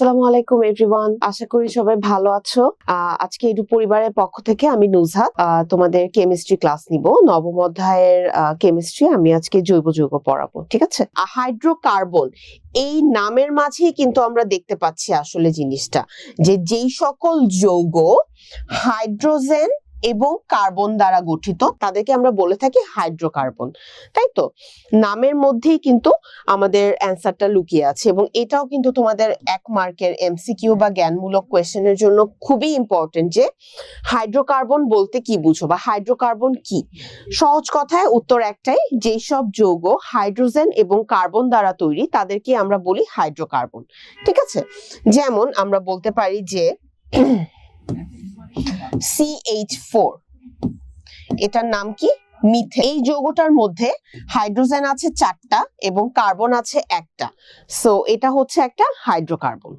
আসসালামু আলাইকুম এভরিওয়ান আশা করি সবাই ভালো আছো। আজকে এডু পরিবারের পক্ষ থেকে আমি নুজহাত। তোমাদের কেমিস্ট্রি ক্লাস নিব। নবম অধ্যায়ের কেমিস্ট্রি আমি আজকে জৈব যৌগ পড়াবো, ঠিক আছে? হাইড্রোকার্বন এই নামের মাঝে কিন্তু আমরা দেখতে পাচ্ছি আসলে জিনিসটা। যে যেই সকল যৌগ হাইড্রোজেন এবং কার্বন দ্বারা গঠিত, তাদেরকে আমরা বলে থাকি হাইড্রোকার্বন। তাই তো? নামের মধ্যেই কিন্তু আমাদের অ্যান্সারটা লুকিয়ে আছে এবং এটাও কিন্তু তোমাদের এক মার্কের এমসিকিউ বা জ্ঞানমূলক কোয়েশ্চেনের জন্য খুবই ইম্পর্টেন্ট যে হাইড্রোকার্বন বলতে কি বুঝো বা হাইড্রোকার্বন কি? সহজ কথায় উত্তর একটাই যেই সব যৌগ হাইড্রোজেন এবং কার্বন দ্বারা তৈরি তাদেরকে আমরা বলি হাইড্রোকার্বন। ঠিক আছে? যেমন আমরা বলতে পারি যে সিএইচ ফোর এটার নাম কি? মিথেন। এই যৌগটার মধ্যে হাইড্রোজেন আছে চারটা এবং কার্বন আছে একটা। সো এটা হচ্ছে একটা হাইড্রোকার্বন।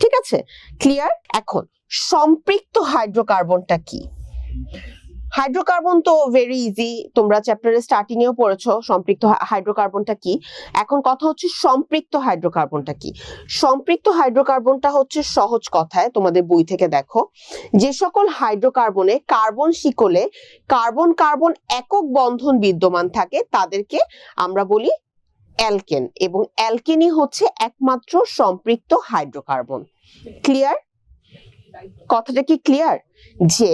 ঠিক আছে? ক্লিয়ার এখন, সম্পৃক্ত হাইড্রোকার্বনটা কি? হাইড্রোকার্বন তো ভেরি ইজি তোমরা চ্যাপ্টারের স্টার্টিং এও পড়েছো, সম্পৃক্ত হাইড্রোকার্বনটা কি? এখন কথা হচ্ছে সম্পৃক্ত হাইড্রোকার্বনটা কি? সম্পৃক্ত হাইড্রোকার্বনটা হচ্ছে সহজ কথায় তোমাদের বই থেকে দেখো। যে সকল হাইড্রোকার্বনে কার্বন শিকলে কার্বন কার্বন একক বন্ধন বিদ্যমান থাকে, তাদেরকে আমরা বলি অ্যালকেন এবং অ্যালকেনই হচ্ছে একমাত্র সম্পৃক্ত হাইড্রোকার্বন ক্লিয়ার কথাটা কি ক্লিয়ার যে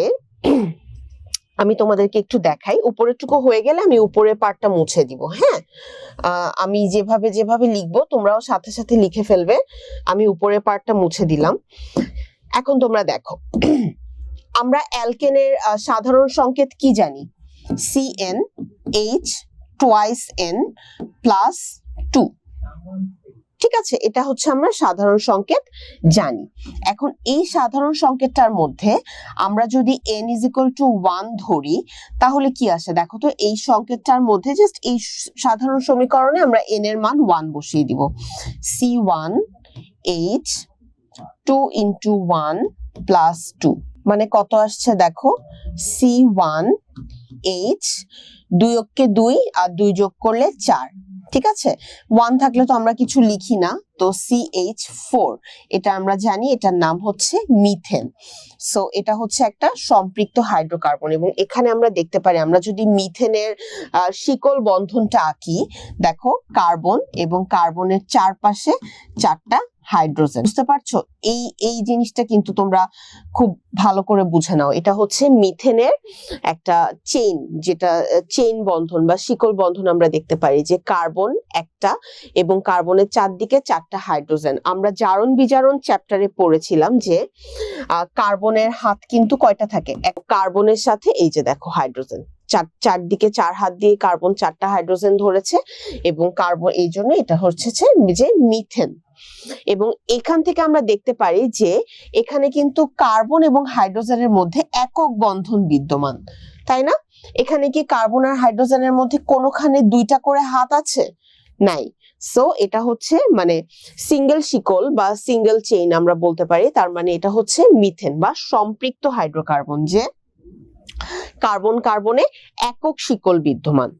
আমি তোমাদেরকে একটু দেখাই। উপরেরটুকু হয়ে গেলে আমি উপরের পার্টটা মুছে দিব হ্যাঁ? আমি যেভাবে যেভাবে লিখব, তোমরাও সাথে সাথে লিখে ফেলবে। আমি উপরের পার্টটা মুছে দিলাম। এখন তোমরা দেখো। আমরা অ্যালকেনের সাধারণ সংকেত কি জানি? C N H twice N plus two ঠিক আছে? এটা হচ্ছে আমরা সাধারণ সংকেত জানি। এখন এই সাধারণ সংকেতটার মধ্যে আমরা যদি N is equal to one ধরি, তাহলে কি আসে? দেখো তো, এই সংকেতটার মধ্যে জাস্ট এই সাধারণ সমীকরণে আমরা এন এর মান ওয়ান বসিয়ে দিব। C one H two into one plus two মানে কত আসছে দেখো? সি ওয়ান এইচ দুই অক্ষে দুই আর দুই যোগ করলে চার। ঠিক আছে? ওয়ান থাকলে তো আমরা কিছু লিখি না। তো সি এইচ ফোর এটা আমরা জানি এটার নাম হচ্ছে মিথেন সো এটা হচ্ছে একটা সম্পৃক্ত হাইড্রোকার্বন এবং এখানে আমরা দেখতে পারি, আমরা যদি মিথেনের শিকল বন্ধনটা আঁকি, দেখো কার্বন এবং কার্বনের চারপাশে চারটা হাইড্রোজেন বুঝতে পারছ? এই এই জিনিসটা কিন্তু তোমরা খুব ভালো করে বুঝে নাও। এটা হচ্ছে মিথেনের একটা চেইন যেটা চেইন বন্ধন বা শিকল বন্ধন আমরা দেখতে পারি যে কার্বন একটা এবং কার্বনের চারদিকে চারটা হাইড্রোজেন আমরা জারণ বিজারণ চ্যাপ্টারে পড়েছিলাম যে কার্বনের হাত কিন্তু কয়টা থাকে? এক কার্বনের সাথে এই যে দেখো হাইড্রোজেন চার, চারদিকে চার হাত দিয়ে কার্বন চারটা হাইড্রোজেন ধরেছে এবং কার্বন এই জন্য এটা হচ্ছে যে মিথেন এবং এখান থেকে আমরা দেখতে পারি যে, এখানে কিন্তু কার্বন এবং হাইড্রোজেনের মধ্যে একক বন্ধন বিদ্যমান। তাই না? এখানে কি কার্বন আর হাইড্রোজেনের মধ্যে কোনোখানে দুইটা করে হাত আছে? নাই। সো এটা হচ্ছে মানে সিঙ্গেল শিকল বা সিঙ্গেল চেইন আমরা বলতে পারি, তার মানে এটা হচ্ছে মিথেন বা সম্পৃক্ত হাইড্রোকার্বন যে। কার্বন কার্বনে একক শিকল বিদ্যমান।